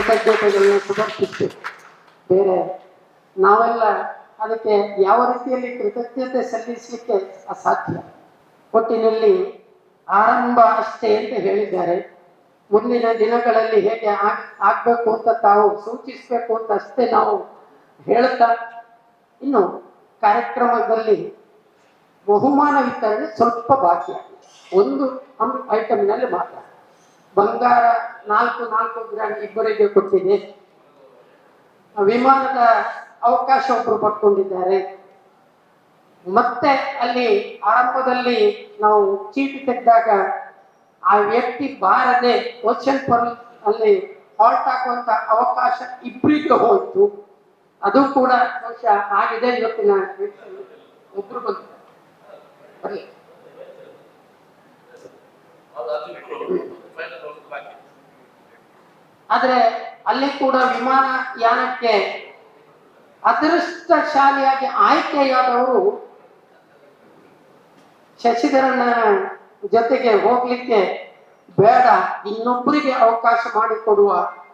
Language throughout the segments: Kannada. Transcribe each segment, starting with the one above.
ಕೃತಜ್ಞತೆಗಳನ್ನು ಸಮರ್ಪಿಸ್ಬೇಕು ಬೇರೆ ನಾವೆಲ್ಲ ಅದಕ್ಕೆ ಯಾವ ರೀತಿಯಲ್ಲಿ ಕೃತಜ್ಞತೆ ಸಲ್ಲಿಸಲಿಕ್ಕೆ ಅಸಾಧ್ಯ? ಒಟ್ಟಿನಲ್ಲಿ ಆರಂಭ ಅಷ್ಟೇ ಅಂತ ಹೇಳಿದ್ದಾರೆ. ಮುಂದಿನ ದಿನಗಳಲ್ಲಿ ಹೇಗೆ ಆಗ್, ಆಗ್ಬೇಕು ಅಂತ ತಾವು ಸೂಚಿಸಬೇಕು ಅಂತ ಅಷ್ಟೇ ನಾವು ಹೇಳ್ತಾ ಇನ್ನು ಕಾರ್ಯಕ್ರಮದಲ್ಲಿ ಬಹುಮಾನ ವಿತರಣೆ ಸ್ವಲ್ಪ ಬಾಕಿ. ಒಂದು ಐಟಮ್ನಲ್ಲಿ ಮಾತ್ರ. ಬಂಗಾರ ನಾಲ್ಕು ನಾಲ್ಕು ಗ್ರಾಮ್ ಇಬ್ಬರಿಗೆ ಕೊಟ್ಟಿದೆ. ವಿಮಾನದ ಅವಕಾಶ ಒಬ್ಬರು ಪಡ್ಕೊಂಡಿದ್ದಾರೆ. ಮತ್ತೆ ಅಲ್ಲಿ ಆರಂಭದಲ್ಲಿ ನಾವು ಚೀಟಿ ತೆಗೆದಾಗ ಆ ವ್ಯಕ್ತಿ ಬಾರದೆ ಕ್ವಶನ್ ಪರ್ ಅಲ್ಲಿ ಹಾಲ್ಟ್ ಹಾಕುವಂತ ಅವಕಾಶ ಇಬ್ಬರಿಗೆ ಹೋಯಿತು. ಅದು ಕೂಡ ಬಹುಶಃ ಆಗಿದೆ ಇವತ್ತಿನ ಒಬ್ರು ಬಂದಿದ್ದಾರೆ ಆದ್ರೆ ಅಲ್ಲಿ ಕೂಡ ವಿಮಾನ ಯಾನಕ್ಕೆ ಅದೃಷ್ಟಶಾಲಿಯಾಗಿ ಆಯ್ಕೆಯಾದವರು ಶಶಿಧರನ ಜೊತೆಗೆ ಹೋಗ್ಲಿಕ್ಕೆ ಬೇಡ ಇನ್ನೊಬ್ಬರಿಗೆ ಅವಕಾಶ ಮಾಡಿಕೊಡುವ.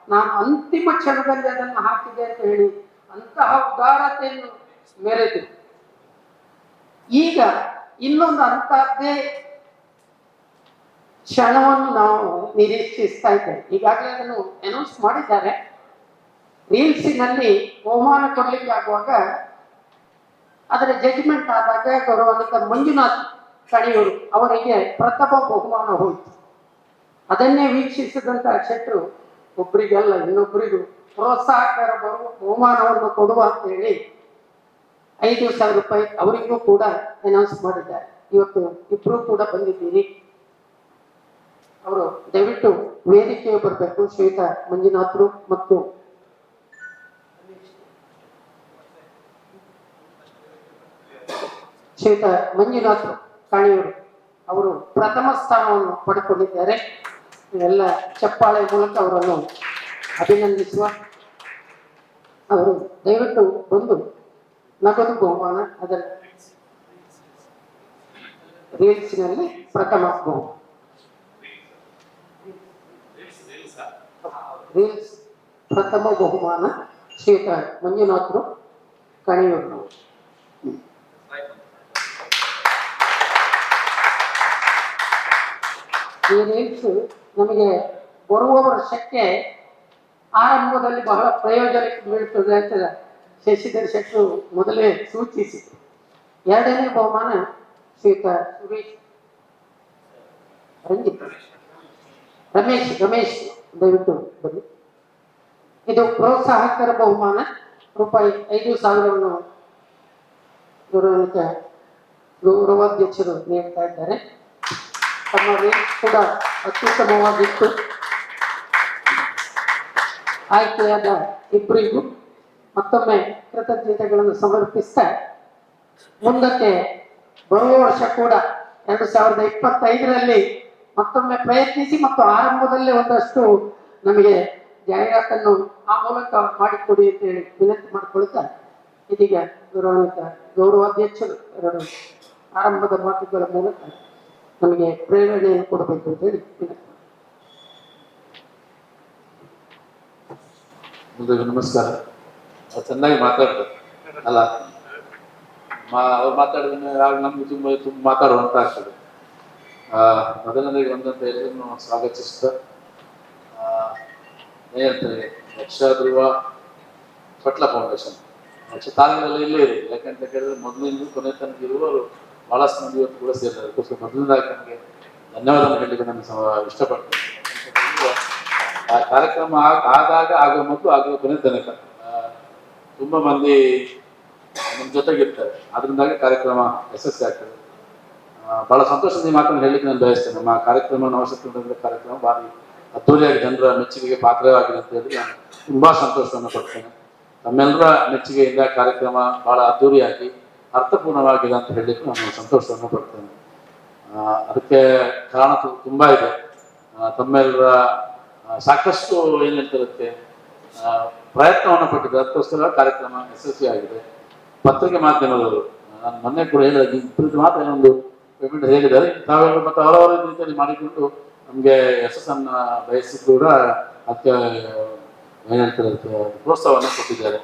ನಾನು ಅಂತಿಮ ಕ್ಷಣದಲ್ಲಿ ಅದನ್ನು ಹಾಕಿದೆ ಅಂತ ಹೇಳಿ ಅಂತಹ ಉದಾರತೆಯನ್ನು ಮೆರೆದು. ಈಗ ಇನ್ನೊಂದು ಅಂತಹದ್ದೇ ಕ್ಷಣವನ್ನು ನಾವು ನಿರೀಕ್ಷಿಸ್ತಾ ಇದ್ದೇವೆ. ಈಗಾಗಲೇ ಅದನ್ನು ಅನೌನ್ಸ್ ಮಾಡಿದ್ದಾರೆ. ರೀಲ್ಸಿನಲ್ಲಿ ಬಹುಮಾನ ಕೊಡ್ಲಿಕ್ಕೆ ಆಗುವಾಗ ಅದರ ಜಡ್ಜ್ಮೆಂಟ್ ಆದಾಗ ಗೌರವಾನ್ವಿತ ಮಂಜುನಾಥ್ ಕಣಿಯೂರು ಅವರಿಗೆ ಪ್ರಥಮ ಬಹುಮಾನ ಹೋಯಿತು. ಅದನ್ನೇ ವೀಕ್ಷಿಸಿದಂತಹ ಶೆಟ್ರು ಒಬ್ಬರಿಗಲ್ಲ ಇನ್ನೊಬ್ಬರಿಗೂ ಪ್ರೋತ್ಸಾಹಕರ ಬರುವ ಬಹುಮಾನವನ್ನು ಕೊಡುವ ಅಂತ ಹೇಳಿ ಐದು ಸಾವಿರ ರೂಪಾಯಿ ಅವರಿಗೂ ಕೂಡ ಅನೌನ್ಸ್ ಮಾಡಿದ್ದಾರೆ. ಇವತ್ತು ಇಬ್ರು ಕೂಡ ಬಂದಿದ್ದೀರಿ. ಅವರು ದಯವಿಟ್ಟು ವೇದಿಕೆಗೆ ಬರಬೇಕು. ಶ್ವೇತಾ, ಮಂಜುನಾಥರು ಮತ್ತು ಶ್ವೇತಾ ಮಂಜುನಾಥ್ ಕಾಣಿಯವರು ಅವರು ಪ್ರಥಮ ಸ್ಥಾನವನ್ನು ಪಡೆದುಕೊಂಡಿದ್ದಾರೆ. ಎಲ್ಲ ಚಪ್ಪಾಳೆ ಮೂಲಕ ಅವರನ್ನು ಅಭಿನಂದಿಸುವ ಅವರು ದಯವಿಟ್ಟು ಬಂದು ನಗದು ಬಹುಮಾನ ಅದರ ರೀಲ್ಸ್ನಲ್ಲಿ ಪ್ರಥಮ ಬಹುಮಾನ. ರೀಲ್ಸ್ ಪ್ರಥಮ ಬಹುಮಾನ ಶ್ರೀಯುತ ಮಂಜುನಾಥರು ಕಣಿಯೂರು ಈ ರೀಲ್ಸ್ ನಮಗೆ ಬರುವ ವರ್ಷಕ್ಕೆ ಆರಂಭದಲ್ಲಿ ಬಹಳ ಪ್ರಯೋಜನಕ್ಕೆ ಬೀಳ್ತದೆ ಅಂತ ಶಶಿಧರ್ ಶೆಟ್ಟರು ಮೊದಲೇ ಸೂಚಿಸಿದರು. ಎರಡನೇ ಬಹುಮಾನ ಶ್ರೀಯುತ ಸುರೇಶ್ ರಂಜಿತ್. ರಮೇಶ್ ರಮೇಶ್. ದಯವಿಟ್ಟು ಬನ್ನಿ. ಇದು ಪ್ರೋತ್ಸಾಹಕರ ಬಹುಮಾನ. ರೂಪಾಯಿ ಐದು ಸಾವಿರವನ್ನು ಗೌರವಾನ್ವಿತ ಗೌರವಾಧ್ಯಕ್ಷರು ನೀಡ್ತಾ ಇದ್ದಾರೆ. ತಮ್ಮ ರೇಟ್ ಕೂಡ ಅತ್ಯುತ್ತಮವಾಗಿತ್ತು. ಆಯ್ಕೆಯಾದ ಇಬ್ಬರಿಗೂ ಮತ್ತೊಮ್ಮೆ ಕೃತಜ್ಞತೆಗಳನ್ನು ಸಮರ್ಪಿಸ್ತಾ ಮುಂದಕ್ಕೆ ಬರುವ ವರ್ಷ ಕೂಡ ಎರಡು ಸಾವಿರದ ಇಪ್ಪತ್ತೈದರಲ್ಲಿ ಮತ್ತೊಮ್ಮೆ ಪ್ರಯತ್ನಿಸಿ ಮತ್ತು ಆರಂಭದಲ್ಲೇ ಒಂದಷ್ಟು ನಮಗೆ ಜಾಹೀರಾತನ್ನು ಆ ಮೂಲಕ ಮಾಡಿಕೊಡಿ ಅಂತ ಹೇಳಿ ವಿನಂತಿ ಮಾಡಿಕೊಳ್ತಾ ಇದೀಗ ಗೌರವಾನ್ವಿತ ಗೌರವಾಧ್ಯಕ್ಷರು ಎರಡು ಆರಂಭದ ಮಾತುಗಳ ಮೂಲಕ ನಮಗೆ ಪ್ರೇರಣೆಯನ್ನು ಕೊಡಬೇಕು ಅಂತ ಹೇಳಿ ವಿನಂತಿ ನಮಸ್ಕಾರ. ಚೆನ್ನಾಗಿ ಮಾತಾಡ್ತಾರೆ ಅಲ್ಲ ಅವ್ರು ಮಾತಾಡಿದ ಮೇಲೆ ಆಗ ನಮ್ಗೆ ತುಂಬ ತುಂಬ ಮಾತಾಡುವಂತ ಆಗ್ತದೆ. ಮೊದಲನೇದಾಗಿ ಬಂದಂತ ಎಲ್ಲರನ್ನು ಸ್ವಾಗತಿಸ್ತಾ ಏನಂತಾರೆ ಯಕ್ಷ ಧ್ರುವ ಪಟ್ಲ ಫೌಂಡೇಶನ್. ಯಕ್ಷ ತಾಲೂಕಿನಲ್ಲಿ ಇಲ್ಲೇ ಇದೆ, ಯಾಕಂತ ಕೇಳಿದ್ರೆ ಮೊದಲಿಂದ ಕೊನೆ ತನಕ ಇರುವವರು ಬಹಳಷ್ಟು ಮಂದಿ ಇವತ್ತು ಕೂಡ ಸೇರಿದ್ದಾರೆ. ಅದಕ್ಕೋಸ್ಕರ ಮೊದಲನೇದಾಗಿ ನಮಗೆ ಧನ್ಯವಾದ ಹೇಳಲಿಕ್ಕೆ ನಾನು ಇಷ್ಟಪಡ್ತೀನಿ. ಆ ಕಾರ್ಯಕ್ರಮ ಆದಾಗ ಆಗುವ ಮೊದಲು ಆಗುವ ಕೊನೆ ತನಕ ತುಂಬಾ ಮಂದಿ ನಮ್ಮ ಜೊತೆಗಿರ್ತಾರೆ. ಅದರಿಂದಾಗಿ ಕಾರ್ಯಕ್ರಮ ಯಶಸ್ವಿ ಆಗ್ತದೆ. ಬಹಳ ಸಂತೋಷದಿಂದ ಮಾತನ್ನು ಹೇಳಲಿಕ್ಕೆ ನಾನು ಬಯಸ್ತೇನೆ. ನಮ್ಮ ಕಾರ್ಯಕ್ರಮ ನವಶಕ್ತಿ ಕಾರ್ಯಕ್ರಮ ಭಾರಿ ಅದ್ದೂರಿಯಾಗಿ ಜನರ ಮೆಚ್ಚುಗೆಗೆ ಪಾತ್ರವಾಗಿದೆ ಅಂತ ಹೇಳಿ ನಾನು ತುಂಬಾ ಸಂತೋಷವನ್ನು ಪಡ್ತೇನೆ. ತಮ್ಮೆಲ್ಲರ ಮೆಚ್ಚುಗೆಯಿಂದ ಕಾರ್ಯಕ್ರಮ ಬಹಳ ಅದ್ದೂರಿಯಾಗಿ, ಅರ್ಥಪೂರ್ಣವಾಗಿದೆ ಅಂತ ಹೇಳಲಿಕ್ಕೆ ನಾನು ಸಂತೋಷವನ್ನು ಪಡ್ತೇನೆ. ಅದಕ್ಕೆ ಕಾರಣ ತುಂಬ ಇದೆ. ತಮ್ಮೆಲ್ಲರ ಸಾಕಷ್ಟು ಏನು ಪ್ರಯತ್ನವನ್ನು ಪಟ್ಟಿದೆ ಅದಕ್ಕೋಸ್ಕರ ಕಾರ್ಯಕ್ರಮ ಯಶಸ್ವಿ ಆಗಿದೆ ಪತ್ರಿಕೆ ಮಾಧ್ಯಮದವರು, ನಾನು ಮೊನ್ನೆ ಕೂಡ ಹೇಳಿದ ಮಾತ್ರ ಏನೊಂದು ಪೇಮೆಂಟ್ ಹೇಗಿದ್ದಾರೆ ತಾವೆಲ್ಲ ಮತ್ತೆ ಹಲವಾರು ರೀತಿಯಲ್ಲಿ ಮಾಡಿಕೊಂಡು ನಮಗೆ ಯಶಸ್ಸನ್ನು ಬಯಸಿ ಕೂಡ ಅದಕ್ಕೆ ಏನು ಹೇಳ್ತಾರೆ ಪ್ರೋತ್ಸಾಹವನ್ನು ಕೊಟ್ಟಿದ್ದಾರೆ.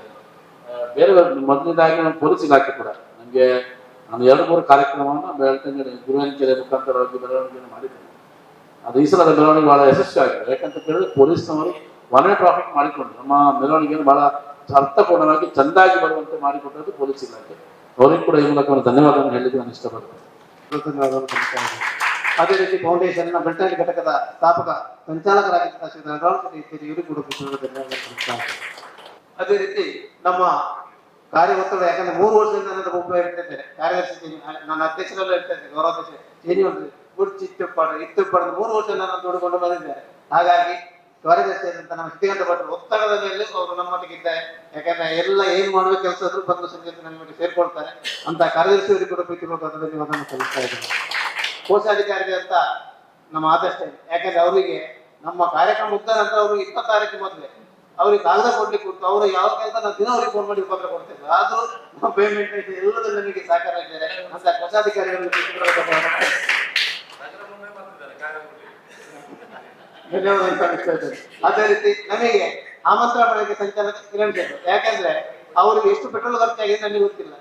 ಬೇರೆ ಮೊದಲನೇದಾಗಿ ನಮ್ಮ ಪೊಲೀಸ್ ಇಲಾಖೆ ಕೂಡ ನಮಗೆ ನಾನು ಎರಡು ಮೂರು ಕಾರ್ಯಕ್ರಮವನ್ನು ಬೆಳ್ತಂಗಡಿ ಗುರುವಿನ ಕೆರೆ ಮುಖಾಂತರವಾಗಿ ಬೆಳವಣಿಗೆಯನ್ನು ಮಾಡಿದ್ದೇನೆ. ಅದು ಈ ಸಲದ ಬೆಳವಣಿಗೆ ಭಾಳ ಯಶಸ್ವಿ ಆಗಿದೆ. ಯಾಕಂತ ಕೇಳಿದ್ರೆ ಪೊಲೀಸ್ನವರು ಒನ್ ಟ್ರಾಫಿಕ್ ಮಾಡಿಕೊಂಡು ನಮ್ಮ ಮೆರವಣಿಗೆಯನ್ನು ಭಾಳ ಅರ್ಥಪೂರ್ಣವಾಗಿ ಚೆಂದಾಗಿ ಬರುವಂತೆ ಮಾಡಿಕೊಟ್ಟದ್ದು ಪೊಲೀಸ್ ಇಲಾಖೆ. ಅವರಿಗೆ ಕೂಡ ಈ ಮೂಲಕ ಒಂದು ಧನ್ಯವಾದವನ್ನು ಹೇಳಿದ್ದು ನಾನು ಇಷ್ಟಪಡ್ತೇನೆ. ಸಲ್ಲಿಸ್ತಾ ಅದೇ ರೀತಿ ಫೌಂಡೇಶನ್ನ ಬೆಳ್ತಂಗಡಿ ಘಟಕದ ಸ್ಥಾಪಕ, ಸಂಚಾಲಕರಾಗಿದ್ದ ಶ್ರೀ ಇತ್ತೀಚೆಗೆ ಇವರು ಕೂಡ ಅದೇ ರೀತಿ ನಮ್ಮ ಕಾರ್ಯ ಒತ್ತಡ ಯಾಕಂದ್ರೆ ಮೂರು ವರ್ಷದಿಂದ ನನ್ನ ಒಬ್ಬ ಇರ್ತಿದ್ದೇನೆ ಕಾರ್ಯದರ್ಶಿ ನನ್ನ ನನ್ನ ಅಧ್ಯಕ್ಷರಲ್ಲೂ ಇದ್ದೇನೆ ಗೌರವಾಧ್ಯಕ್ಷ ಒಂದು ಗುಡ್ಚಿ ಇತ್ತು ಪಡೆದು ಮೂರು ವರ್ಷ ನಾನು ನೋಡಿಕೊಂಡು ಬಂದಿದ್ದೇನೆ ಹಾಗಾಗಿ ಕಾರ್ಯದರ್ಶಿಯಾದಂತ ನಮ್ಮ ಶ್ರೀಗಂಧ ಭಟ್ರು ಒತ್ತಡದ ಮೇಲೆ ಅವರು ನಮ್ಮೊಟ್ಟಿಗೆ ಇದ್ದಾರೆ. ಯಾಕಂದ್ರೆ ಎಲ್ಲ ಏನ್ ಮಾಡುವ ಕೆಲಸ ಆದ್ರೂ ಬಂದು ಸಂಜೆ ನಮ್ಮೊಟ್ಟಿಗೆ ಸೇರ್ಕೊಳ್ತಾರೆ. ಅಂತ ಕಾರ್ಯದರ್ಶಿಯವರಿಗೆ ಕೂಡ ಪ್ರೀತಿಪೂರ್ವಕ ಅದನ್ನು ಕಲಿಸ್ತಾ ಇದ್ದೀವಿ ಕೋಶಾಧಿಕಾರಿಗೆ ಅಂತ ನಮ್ಮ ಆದಷ್ಟೇ ಯಾಕಂದ್ರೆ ಅವರಿಗೆ ನಮ್ಮ ಕಾರ್ಯಕ್ರಮ ಮುಗ್ದ ನಂತರ ಅವರು ಇಪ್ಪತ್ತಾರಕ್ಕೆ ಮೊದಲೇ ಅವ್ರಿಗೆ ಕಾಗದ ಕೊಡ್ಲಿಕ್ಕೆ ಕೊಟ್ಟು ಅವರು ಯಾವ ಕೆಲಸ ನಾವು ದಿನ ಅವ್ರಿಗೆ ಫೋನ್ ಮಾಡಿ ಪತ್ರ ಕೊಡ್ತೇವೆ ಆದ್ರೂ ಪೇಮೆಂಟ್ ಎಲ್ಲದೂ ನಮಗೆ ಸಹಕಾರ ಇದ್ದಾರೆ. ಅಂತ ಕೋಶಾಧಿಕಾರಿಗಳಿಗೆ ಅದೇ ರೀತಿ ನಮಗೆ ಆಮಂತ್ರಣ ಮಾಡಲಿಕ್ಕೆ ಸಂಚಾಲಕ ಕಿರಣ್ ಶೆಟ್ಟಿ ಯಾಕಂದ್ರೆ ಅವರಿಗೆ ಎಷ್ಟು ಪೆಟ್ರೋಲ್ ಖರ್ಚಾಗಿದೆ ನನಗೆ ಗೊತ್ತಿಲ್ಲ.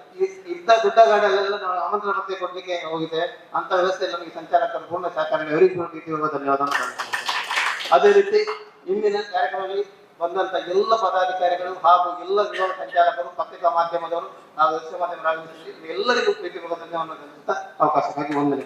ಇದ್ದ ದೊಡ್ಡ ಗಾಡಿಯಲ್ಲೆಲ್ಲ ನಾವು ಆಮಂತ್ರಣ ಪತ್ರ ಕೊಡ್ಲಿಕ್ಕೆ ಹೋಗಿದೆ. ಅಂತ ವ್ಯವಸ್ಥೆ ನಮಗೆ ಸಂಚಾರ ಪೂರ್ಣ ಸಹಕಾರ ಅವರಿಗೆ ಧನ್ಯವಾದ. ಅದೇ ರೀತಿ ಇಂದಿನ ಕಾರ್ಯಕ್ರಮದಲ್ಲಿ ಬಂದಂತ ಎಲ್ಲ ಪದಾಧಿಕಾರಿಗಳು ಹಾಗೂ ಎಲ್ಲ ವಿಭಾಗ ಸಂಚಾಲಕರು, ಪತ್ರಿಕಾ ಮಾಧ್ಯಮದವರು ಹಾಗೂ ದೃಶ್ಯ ಮಾಧ್ಯಮ ಎಲ್ಲರಿಗೂ ಪ್ರೀತಿಪೂರ್ವಕ ಧನ್ಯವಾದ ಅವಕಾಶಕ್ಕಾಗಿ ವಂದನೆ